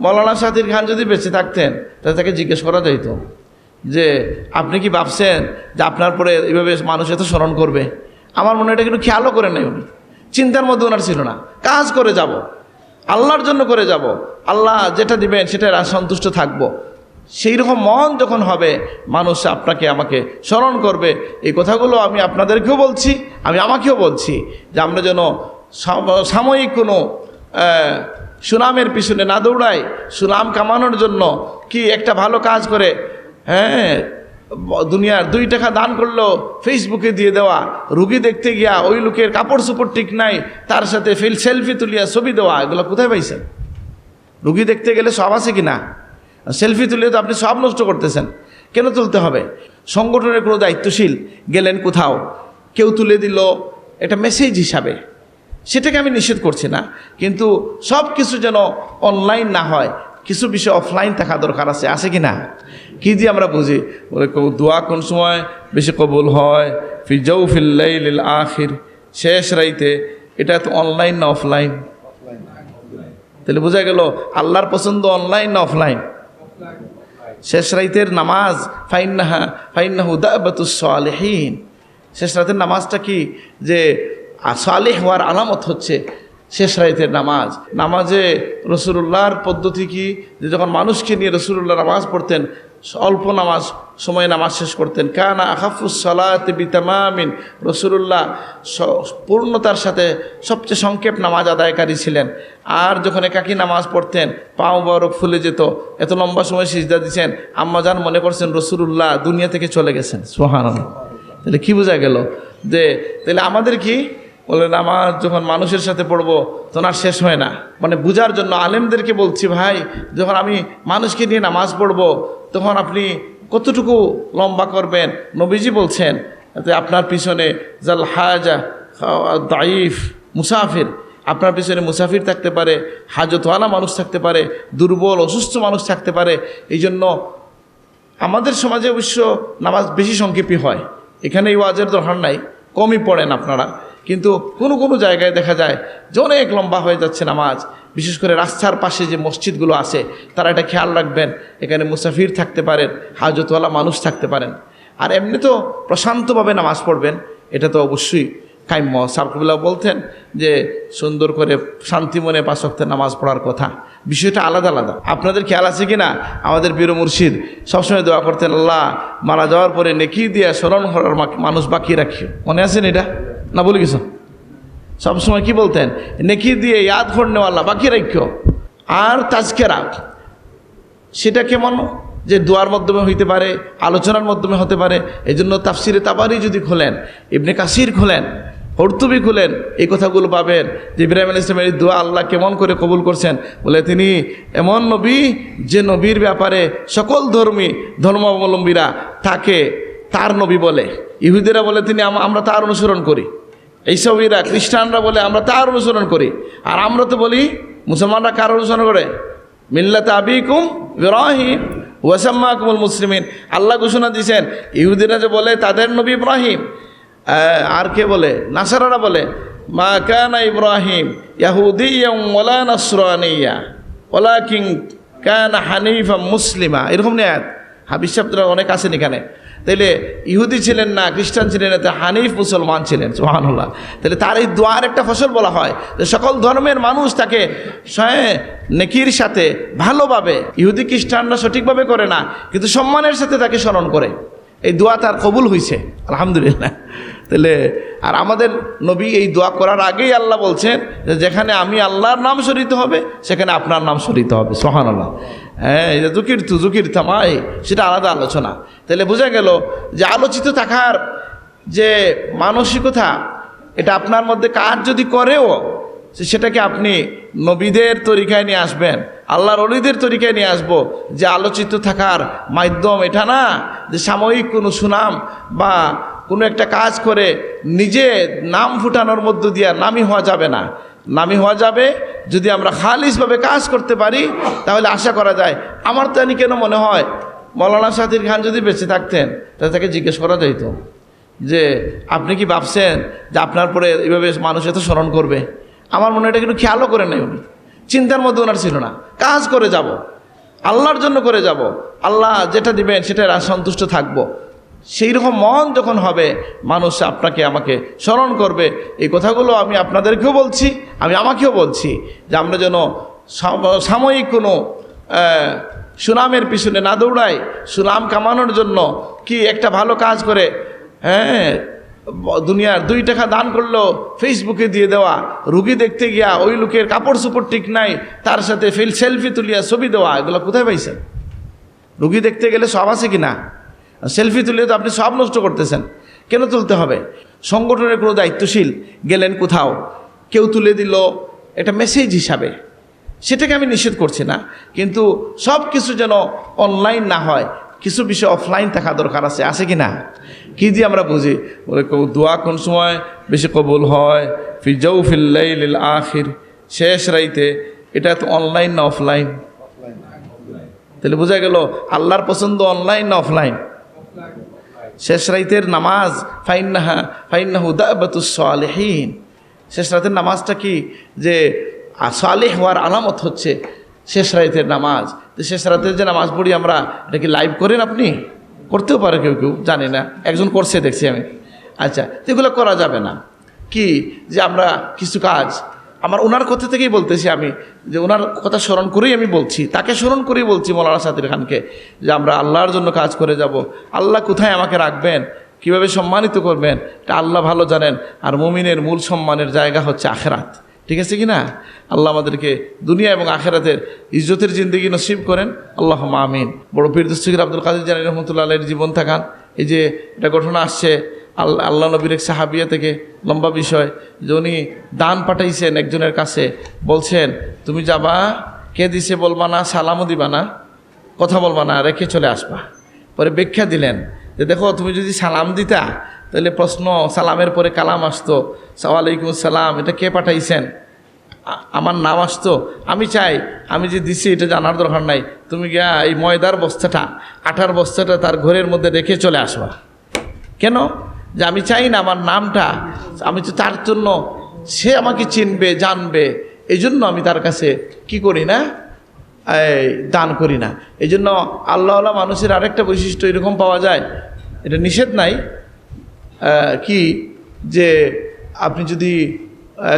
মৌলানা সাতির খান যদি বেঁচে থাকতেন, তাহলে তাকে জিজ্ঞেস করা যাইত যে, আপনি কি ভাবছেন যে আপনার পরে এইভাবে মানুষ এত স্মরণ করবে? আমার মনে এটা কিন্তু খেয়ালও করে নাই উনি। চিন্তার মধ্যে ওনার ছিল না। কাজ করে যাব। আল্লাহর জন্য করে যাব। আল্লাহ যেটা দিবেন সেটা সন্তুষ্ট থাকব। সেই রকম মন যখন হবে, মানুষ আপনাকে, আমাকে স্মরণ করবে। এই কথাগুলো আমি আপনাদেরকেও বলছি, আমি আমাকেও বলছি যে আমরা যেন সাময়িক কোনো সুনামের পিছনে না দৌড়ায়, সুনাম কামানোর জন্য কি একটা ভালো কাজ করে? হ্যাঁ দুনিয়ার দুই টাকা দান করল, ফেসবুকে দিয়ে দেওয়া, রুগী দেখতে গিয়া ওই লোকের কাপড় চোপড় ঠিক নাই, তার সাথে ফিল সেলফি তুলিয়া ছবি দেওয়া, এগুলো কোথায় পাইছেন? রুগী দেখতে গেলে সব আছে কি না সেলফি তুলে তো আপনি সব নষ্ট করতেছেন। কেন তুলতে হবে? সংগঠনের কোনো দায়িত্বশীল গেলেন কোথাও, কেউ তুলে দিল একটা মেসেজ হিসাবে। সেটাকে আমি নিষেধ করছি না। কিন্তু সব কিছু যেন অনলাইন না হয়, কিছু বিষয় অফলাইন থাকা দরকার আছে আছে কি না? কী দিয়ে আমরা বুঝি? বলে দোয়া কোন সময়? বেশি কবুল হয়। ফিজাউ ফিল্লাইল আখির। শেষ রাইতে। এটা তো অনলাইন না অফলাইন তাহলে বোঝা গেল, আল্লাহর পছন্দ অনলাইন না অফলাইন শেষ রাইতের নামাজ, ফাইন্নাহা ফাইন্নাহু দাবাতুসলেহীন শেষ রাতের নামাজটা কি? যে সালেহ হওয়ার আলামত হচ্ছে শেষ রাইতের নামাজ। নামাজে রসুল্লাহর পদ্ধতি কি? যে যখন মানুষকে নিয়ে রসুল্লাহ নামাজ পড়তেন, অল্প নামাজ, সময় নামাজ শেষ করতেন। কানা আকাফুস সালাতে বিতামামিন। রসুল্লাহ পূর্ণতার সাথে সবচেয়ে সংক্ষেপ নামাজ আদায়কারী ছিলেন। আর যখন একাকি নামাজ পড়তেন, পাও বরফ ফুলে যেত, এত লম্বা সময় সিজদা দিচ্ছেন আম্মাজান মনে করছেন রসুল্লাহ দুনিয়া থেকে চলে গেছেন। সোহান তাহলে কি বোঝা গেল? যে, তাহলে আমাদের কি বললেন আমার যখন মানুষের সাথে পড়ব, তখন আর শেষ হয় না। মানে বুঝার জন্য আলেমদেরকে বলছি, ভাই, যখন আমি মানুষকে নিয়ে নামাজ পড়ব, তখন আপনি কতটুকু লম্বা করবেন? নবীজি বলছেন আপনার পিছনে জাল হাজা দাইফ মুসাফির। আপনার পিছনে মুসাফির থাকতে পারে, হাজতওয়ালা মানুষ থাকতে পারে, দুর্বল, অসুস্থ মানুষ থাকতে পারে। এই জন্য আমাদের সমাজে অবশ্য নামাজ বেশি সংক্ষেপী হয়। এখানে এই ওয়াজের দরকার নাই, কমই পড়েন আপনারা। কিন্তু কোনো কোনো জায়গায় দেখা যায় যে অনেক লম্বা হয়ে যাচ্ছে নামাজ। বিশেষ করে রাস্তার পাশে যে মসজিদগুলো আছে, তারা এটা খেয়াল রাখবেন, এখানে মুসাফির থাকতে পারেন, হাজতওয়ালা মানুষ থাকতে পারেন। আর এমনি তো প্রশান্তভাবে নামাজ পড়বেন, এটা তো অবশ্যই কাম্য সারকুল্লাহ বলতেন যে সুন্দর করে শান্তি মনে পাশক্তে নামাজ পড়ার কথা। বিষয়টা আলাদা আলাদা। আপনাদের খেয়াল আছে কি না আমাদের বীর মুর্শিদ সবসময় দোয়া করতেন, আল্লাহ মারা যাওয়ার পরে নেকি দিয়া স্মরণ মা- মানুষ বাকি রাখি। মনে আছেন এটা? না বলে কিছু সবসময় কি বলতেন? নেকি দিয়ে ইয়াদ করনেওয়াল্লাহ বাকি রাখিও। আর তাজকেরা সেটা কেমন? যে দোয়ার মাধ্যমে হইতে পারে, আলোচনার মাধ্যমে হতে পারে এই জন্য তাফসিরে তাবারি যদি খোলেন, ইবনে কাসির খোলেন, হর্তুবি খুলেন, এই কথাগুলো পাবেন যে ইব্রাহিম আল ইসলামের দোয়া আল্লাহ কেমন করে কবুল করছেন। বলে তিনি, এমন নবী যে নবীর ব্যাপারে সকল ধর্মী, ধর্মাবলম্বীরা তাকে তার নবী বলে। ইহুদিরা বলে, তিনি আমরা তার অনুসরণ করি। এইসবইরা, খ্রিস্টানরা বলে, আমরা তার অনুসরণ করি। আর আমরা তো বলি, মুসলমানরা কার অনুসরণ করে? মিল্লাত আবিকুম ইব্রাহিম, ওয়াসাম্মাকুমুল মুসলিমিন। আল্লাহ ঘোষণা দিয়েছেন, ইহুদিরা যে বলে, তাদের নবী ইব্রাহিম। আর কে বলে? নাসারারা বলে, মা কানা ইব্রাহিম ইয়াহুদিয়া ওলা নাসরানিয়া ওলা কিং কানা হানিফা মুসলিমা। এরকম হাবিজ শব্দরা অনেক আছেন এখানে। তাইলে ইহুদি ছিলেন না, খ্রিস্টান ছিলেন না হানিফ মুসলমান ছিলেন সুহানুল্লাহ তাহলে তার এই দোয়ার একটা ফসল বলা হয় যে সকল ধর্মের মানুষ তাকে নেকির সাথে ভালোভাবে, ইহুদি খ্রিস্টানরা সঠিকভাবে করে না, কিন্তু সম্মানের সাথে তাকে স্মরণ করে। এই দোয়া তার কবুল হয়েছে আলহামদুলিল্লাহ। তাহলে আর আমাদের নবী এই দোয়া করার আগেই আল্লাহ বলছেন যেখানে আমি আল্লাহর নাম সরিতে হবে, সেখানে আপনার নাম সরিতে হবে সোহান আল্লাহ হ্যাঁ যে জুকির তু, জুকির থামাই সেটা আলাদা আলোচনা। তাহলে বোঝা গেল যে আলোচিত থাকার যে মানসিকতা, এটা আপনার মধ্যে কাজ যদি করেও সেটাকে আপনি নবীদের তরিকায় নিয়ে আসবেন, আল্লাহর অলিদের তরিকায় নিয়ে আসব, যে আলোচিত থাকার মাধ্যম এটা না, যে সাময়িক কোনো সুনাম বা কোনো একটা কাজ করে নিজে নাম ফুটানোর মধ্য দিয়ে নামি হওয়া যাবে না। নামি হওয়া যাবে যদি আমরা খালিসভাবে কাজ করতে পারি, তাহলে আশা করা যায় আমার তো কেন মনে হয়? মৌলানা সাতির খান যদি বেঁচে থাকতেন, তাহলে তাকে জিজ্ঞেস করা যাইত যে, আপনি কি ভাবছেন যে আপনার পরে এইভাবে মানুষ এত স্মরণ করবে? আমার মনে এটা কিন্তু খেয়ালও করে নাই উনি। চিন্তার মধ্যে ওনার ছিল না। কাজ করে যাব। আল্লাহর জন্য করে যাব। আল্লাহ যেটা দিবেন সেটা সন্তুষ্ট থাকব। সেই রকম মন যখন হবে, মানুষ আপনাকে আমাকে স্মরণ করবে। এই কথাগুলো আমি আপনাদেরকেও বলছি, আমি আমাকেও বলছি যে আমরা যেন সাময়িক কোনো সুনামের পিছনে না দৌড়াই, সুনাম কামানোর জন্য কি একটা ভালো কাজ করে হ্যাঁ দুনিয়ার দুই টাকা দান করল ফেসবুকে দিয়ে দেওয়া, রুগী দেখতে গিয়া ওই লোকের কাপড় চোপড় ঠিক নাই, তার সাথে ফিল, সেলফি তুলিয়া ছবি দেওয়া, এগুলো কোথায় পাইছেন? রুগী দেখতে গেলে সব আছে কি না সেলফি তুলে তো আপনি সব নষ্ট করতেছেন। কেন তুলতে হবে? সংগঠনের কোনো দায়িত্বশীল গেলেন কোথাও, কেউ তুলে দিল এটা মেসেজ হিসাবে। সেটাকে আমি নিষেধ করছি না, কিন্তু সব কিছু যেন অনলাইন না হয়, কিছু বিষয় অফলাইন থাকা দরকার আছে আছে কি না? কি দিয়ে আমরা বুঝি? বলে দোয়া কোন সময় বেশি কবুল হয়? ফিজাউ ফিল্লাইল আখির, শেষ রাইতে। এটা তো অনলাইন না অফলাইন তাহলে বোঝা গেল, আল্লাহর পছন্দ অনলাইন না অফলাইন শেষ রাইতের নামাজ, ফাইন্নাহা, ফাইন্নাহু দাবাতুসলেহীন শেষ রাতের নামাজটা কি? যে সালেহ হওয়ার আলামত হচ্ছে শেষ রাইতের নামাজ। তো শেষ রাতের যে নামাজ পড়ি আমরা, এটা কি লাইভ করেন আপনি? করতেও পারে কেউ কেউ, জানি না। একজন করছে, দেখছি আমি। আচ্ছা তো এগুলো করা যাবে না। কি? যে আমরা কিছু কাজ আমার ওনার কথা থেকেই বলতেছি আমি, যে ওনার কথা স্মরণ করেই আমি বলছি। তাকে স্মরণ করেই বলছি মৌলানা সাদির খানকে, যে আমরা আল্লাহর জন্য কাজ করে যাব। আল্লাহ কোথায় আমাকে রাখবেন? কীভাবে সম্মানিত করবেন? এটা আল্লাহ ভালো জানেন। আর মুমিনের মূল সম্মানের জায়গা হচ্ছে আখেরাত। ঠিক আছে কি না? আল্লাহ আমাদেরকে দুনিয়া এবং আখেরাতের ইজ্জতের জিন্দগি নসিব করেন। আল্লাহ আমিন। বড় পীর দস্তির আব্দুল কাদের জানি রহমতুল্লাহ জীবন থাকান। এই যে এটা ঘটনা আসছে আল্লাহ আল্লাহ নবীর এক সাহাবিয়া থেকে লম্বা বিষয় যে উনি দান পাঠাইছেন একজনের কাছে, বলছেন, তুমি যাবা, কে দিছে বলবা না, সালামও দিবা না, কথা বলবা না, রেখে চলে আসবা। পরে ব্যাখ্যা দিলেন যে, দেখো, তুমি যদি সালাম দিতা, তাহলে প্রশ্ন, সালামের পরে কালাম আসতো। সালাইকুম সালাম, এটা কে পাঠাইছেন? আমার নাম আসতো। আমি চাই, আমি যে দিছি, এটা জানার দরকার নাই। তুমি গিয়া এই ময়দার বস্তাটা আটার বস্তাটা তার ঘরের মধ্যে রেখে চলে আসবা। কেন? যে আমি চাই না আমার নামটা, আমি তো তার জন্য সে আমাকে চিনবে, জানবে। এই জন্য আমি তার কাছে কি করি না? দান করি না। এই জন্য আল্লাহ মানুষের আরেকটা বৈশিষ্ট্য এরকম পাওয়া যায়। এটা নিষেধ নাই। কি? যে আপনি যদি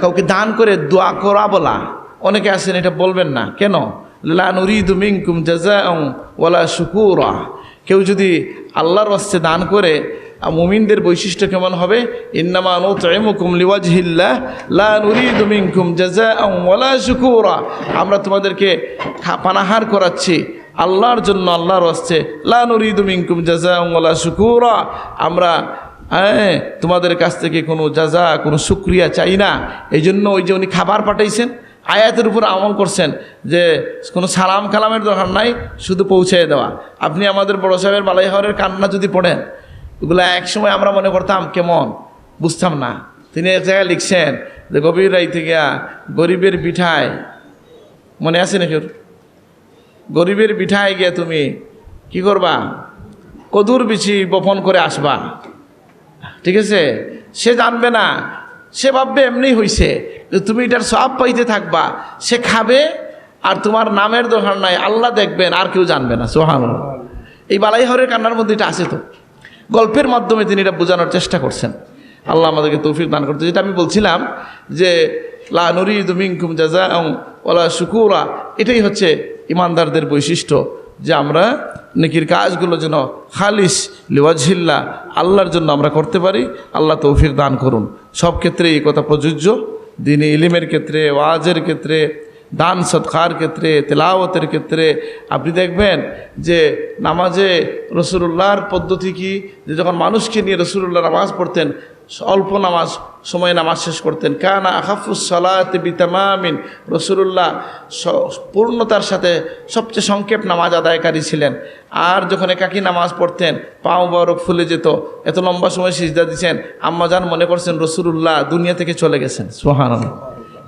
কাউকে দান করে দোয়া করা বলা, অনেকে আছেন এটা বলবেন না। কেন? লা নুরিদু মিনকুম জাযাআন ওয়ালা শুকুরা। কেউ যদি আল্লাহর ওয়াস্তে দান করে আহ, মুমিনদের বৈশিষ্ট্য কেমন হবে? লা শুকুরা। আমরা তোমাদেরকে পানাহার করাচ্ছি। আল্লাহর জন্য আল্লাহর ওয়াস্তে লা নুরিদু মিনকুম ওয়ালা শুকুরা। আমরা হ্যাঁ তোমাদের কাছ থেকে কোনো যাজা কোনো শুক্রিয়া চাই না। এই জন্য ওই যে উনি খাবার পাঠাইছেন আয়াতের উপর আমল করছেন যে কোনো সালাম কালামের দরকার নাই শুধু পৌঁছে দেওয়া। আপনি আমাদের বড় সাহেবের বালাই হরের কান্না যদি পড়েন ওগুলো এক সময় আমরা মনে করতাম, কেমন? বুঝতাম না। তিনি এক জায়গায় লিখছেন, যে গভীর রাইতে গিয়া গরিবের পিঠায় মনে আছে নাকি? গরিবের পিঠায় গিয়া তুমি কি করবা? কদুর বিছি বপন করে আসবা। ঠিক আছে? সে জানবে না। সে ভাববে এমনি হইছে তুমি এটার সব পাইতে থাকবা। সে খাবে আর তোমার নামের দরকার নাই। আল্লাহ দেখবেন, আর কেউ জানবে না। সোহান এই বালাইহরের কান্নার মধ্যে এটা আছে তো? গল্পের মাধ্যমে তিনি এটা বোঝানোর চেষ্টা করছেন। আল্লাহ আমাদেরকে তৌফিক দান করতে। যেটা আমি বলছিলাম যে, লা নুরিদু মিনকুম জাযাআন ওলা শুকুরা, এটাই হচ্ছে ইমানদারদের বৈশিষ্ট্য যে আমরা নেকির কাজগুলো যেন খালিস লিওয়াজহিল্লা আল্লাহর জন্য আমরা করতে পারি। আল্লাহ তৌফিক দান করুন। সব ক্ষেত্রে এই কথা প্রযোজ্য। দিনে ইলিমের ক্ষেত্রে, ওয়াজের ক্ষেত্রে দান সৎকার ক্ষেত্রে, তেলাওয়াতের ক্ষেত্রে, আপনি দেখবেন যে নামাজে রসুল্লাহর পদ্ধতি কি? যে যখন মানুষকে নিয়ে রসুল্লাহ নামাজ পড়তেন, অল্প নামাজ, সময় নামাজ শেষ করতেন। কানা আহাফুস সালাতে বিতামামিন, রসুল্লাহ পূর্ণতার সাথে সবচেয়ে সংক্ষেপ নামাজ আদায়কারী ছিলেন। আর যখন একাকী নামাজ পড়তেন, পাও বরফ ফুলে যেত, এত লম্বা সময় সিজদা দিচ্ছেন আম্মাজান মনে করছেন রসুল্লাহ দুনিয়া থেকে চলে গেছেন। সোহান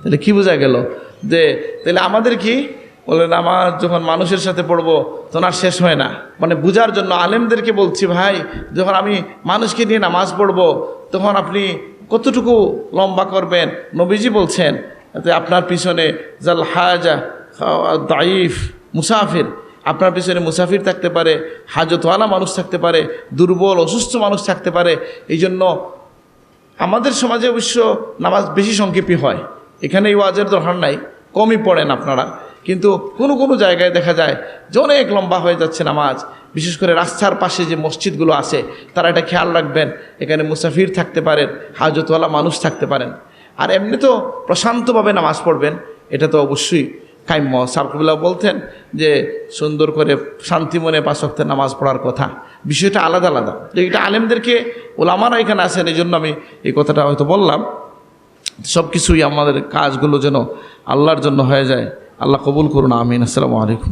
তাহলে কি বোঝা গেল? যে, তাহলে আমাদের কি? বলে নামাজ যখন মানুষের সাথে পড়ব, তখন আর শেষ হয় না। মানে বুঝার জন্য আলেমদেরকে বলছি, ভাই, যখন আমি মানুষকে নিয়ে নামাজ পড়ব, তখন আপনি কতটুকু লম্বা করবেন? নবীজি বলছেন আপনার পিছনে জাল হাজা দাইফ মুসাফির। আপনার পিছনে মুসাফির থাকতে পারে, হাজতওয়ালা মানুষ থাকতে পারে, দুর্বল, অসুস্থ মানুষ থাকতে পারে। এই জন্য আমাদের সমাজে অবশ্য নামাজ বেশি সংক্ষেপী হয়। এখানে এই ওয়াজের দরকার নাই, কমই পড়েন আপনারা। কিন্তু কোনো কোনো জায়গায় দেখা যায় যে অনেক লম্বা হয়ে যাচ্ছে নামাজ, বিশেষ করে রাস্তার পাশে যে মসজিদগুলো আছে, তারা এটা খেয়াল রাখবেন, এখানে মুসাফির থাকতে পারেন, হাজতওয়ালা মানুষ থাকতে পারেন। আর এমনি তো প্রশান্তভাবে নামাজ পড়বেন, এটা তো অবশ্যই কাম্য সারকুল্লাহ বলতেন যে, সুন্দর করে শান্তি মনে পাশক্তের নামাজ পড়ার কথা। বিষয়টা আলাদা আলাদা। এটা আলেমদেরকে, ওলামারা এখানে আসেন এই জন্য আমি এই কথাটা হয়তো বললাম। সব কিছুই আমাদের কাজগুলো যেন আল্লাহর জন্য হয়ে যায়। আল্লাহ কবুল করুন, আমিন। আসসালামু আলাইকুম।